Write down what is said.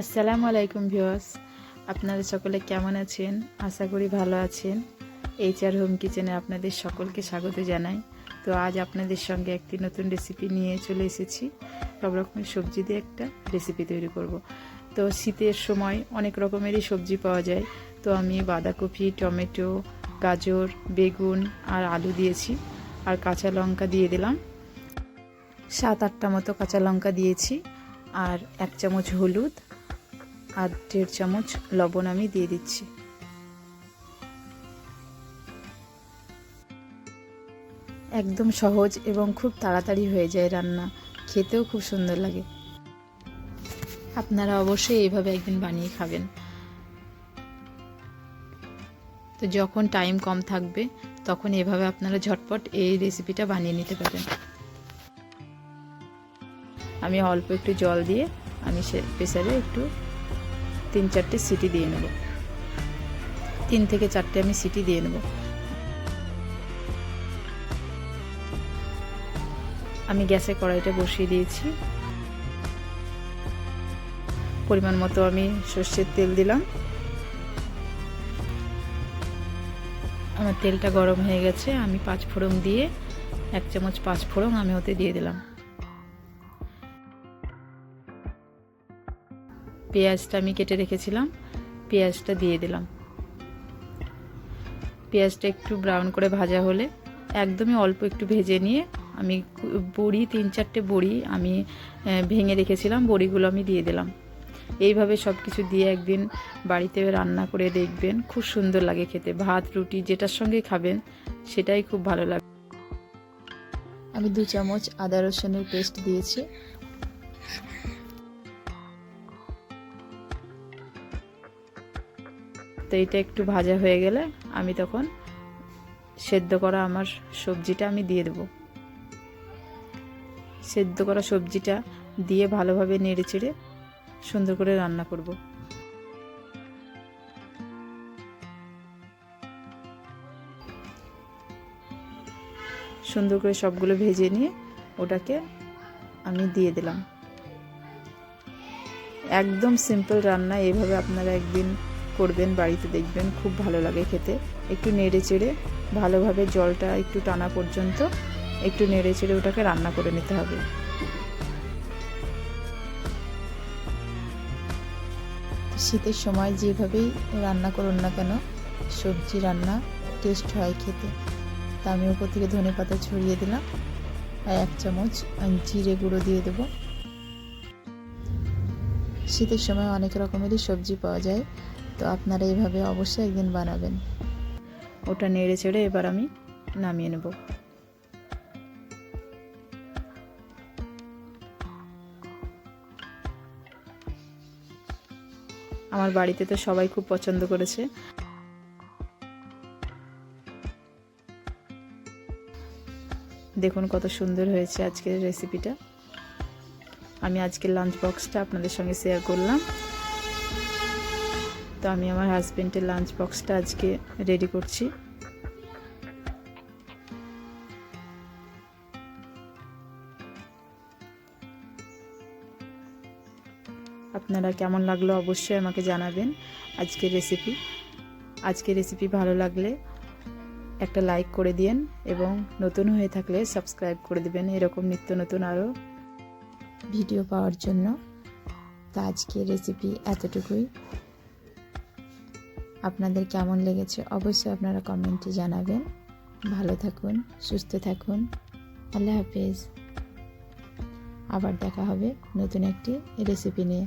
আসসালামু আলাইকুম ভিউয়ার্স। আপনারা সকলে কেমন আছেন? আশা করি ভালো আছেন। এইচ আর হোম কিচেনে আপনাদের সকলকে স্বাগত জানাই। তো আজ আপনাদের সঙ্গে একটি নতুন রেসিপি নিয়ে চলে এসেছি। সব রকমের সবজি দিয়ে একটা রেসিপি তৈরি করব। তো শীতের সময় অনেক রকমেরই সবজি পাওয়া যায়। তো আমি বাঁধাকপি, টমেটো, গাজর, বেগুন আর আলু দিয়েছি আর কাঁচা লঙ্কা দিয়ে দিলাম। সাত আটটা মতো কাঁচা লঙ্কা দিয়েছি আর এক চামচ হলুদ আর দেড় চামচ লবণ আমি দিয়ে দিচ্ছি। একদম সহজ এবং খুব তাড়াতাড়ি হয়ে যায় রান্না। খেতেও খুব সুন্দর লাগে। আপনারা অবশ্যই এইভাবে একদিন বানিয়ে খাবেন। তো যখন টাইম কম থাকবে, তখন এভাবে আপনারা ঝটপট এই রেসিপিটা বানিয়ে নিতে পারেন। আমি অল্প একটু জল দিয়ে আমি সে প্রেসারে একটু তিন চারটে সিটি দিয়ে নেব। তিন থেকে চারটে আমি সিটি দিয়ে নেব। আমি গ্যাসে কড়াইটা বসিয়ে দিয়েছি। পরিমাণ মতো আমি সর্ষের তেল দিলাম। আমার তেলটা গরম হয়ে গেছে, আমি পাঁচ ফোড়ন দিয়ে এক চামচ পাঁচ ফোড়ন আমি ওতে দিয়ে দিলাম। পেঁয়াজটা আমি কেটে রেখেছিলাম, পেঁয়াজটা দিয়ে দিলাম। পেঁয়াজটা একটু ব্রাউন করে ভাজা হলে একদমই অল্প একটু ভেজে নিয়ে আমি বড়ি, তিন চারটে বড়ি আমি ভেঙে রেখেছিলাম, বড়িগুলো আমি দিয়ে দিলাম। এইভাবে সব কিছু দিয়ে একদিন বাড়িতে রান্না করে দেখবেন, খুব সুন্দর লাগে খেতে। ভাত, রুটি যেটার সঙ্গে খাবেন, সেটাই খুব ভালো লাগে। আমি দু চামচ আদা রসুনের পেস্ট দিয়েছি। তো এটা একটু ভাজা হয়ে গেলে আমি তখন সেদ্ধ করা আমার সবজিটা আমি দিয়ে দেব। সেদ্ধ করা সবজিটা দিয়ে ভালোভাবে নেড়ে চেড়ে সুন্দর করে রান্না করব। সুন্দর করে সবগুলো ভেজে নিয়ে ওটাকে আমি দিয়ে দিলাম। একদম সিম্পল রান্না, এভাবে আপনারা একদিন করবেন, বাড়িতে দেখবেন, খুব ভালো লাগে খেতে। একটু নেড়ে চেড়ে ভালোভাবে জলটা একটু টানা পর্যন্ত একটু নেড়ে চেড়ে ওটাকে রান্না করে নিতে হবে। শীতের সময় যেভাবেই রান্না করুন না কেন, সবজি রান্না টেস্ট হয় খেতে। তা আমি উপর থেকে ধনে পাতা ছড়িয়ে দিলাম আর এক চামচ জিরে গুঁড়ো দিয়ে দেব। শীতের সময় অনেক রকমেরই সবজি পাওয়া যায়। তো আপনারা এইভাবে অবশ্যই একদিন বানাবেন। ওটা নেড়ে চেড়ে এবার আমি নামিয়ে নেব। আমার বাড়িতে তো সবাই খুব পছন্দ করেছে। দেখুন কত সুন্দর হয়েছে আজকের রেসিপিটা আমি আজকের লাঞ্চ বক্সটা আপনাদের সঙ্গে শেয়ার করলাম। তো আমি আমার হাজব্যান্ডের লাঞ্চ বক্সটা আজকে রেডি করছি। আপনারা কেমন লাগল অবশ্যই আমাকে জানাবেন আজকের রেসিপি আজকের রেসিপি ভালো লাগলে একটা লাইক করে দিন এবং নতুন হয়ে থাকলে সাবস্ক্রাইব করে দেবেন। এরকম নিত্য নতুন আরও ভিডিও পাওয়ার জন্য। তো আজকের রেসিপি এতটুকুই। আপনাদের কেমন লেগেছে অবশ্যই আপনারা কমেন্টে জানাবেন। ভালো থাকুন, সুস্থ থাকুন। আল্লাহ হাফেজ। আবার দেখা হবে নতুন একটি রেসিপি নিয়ে।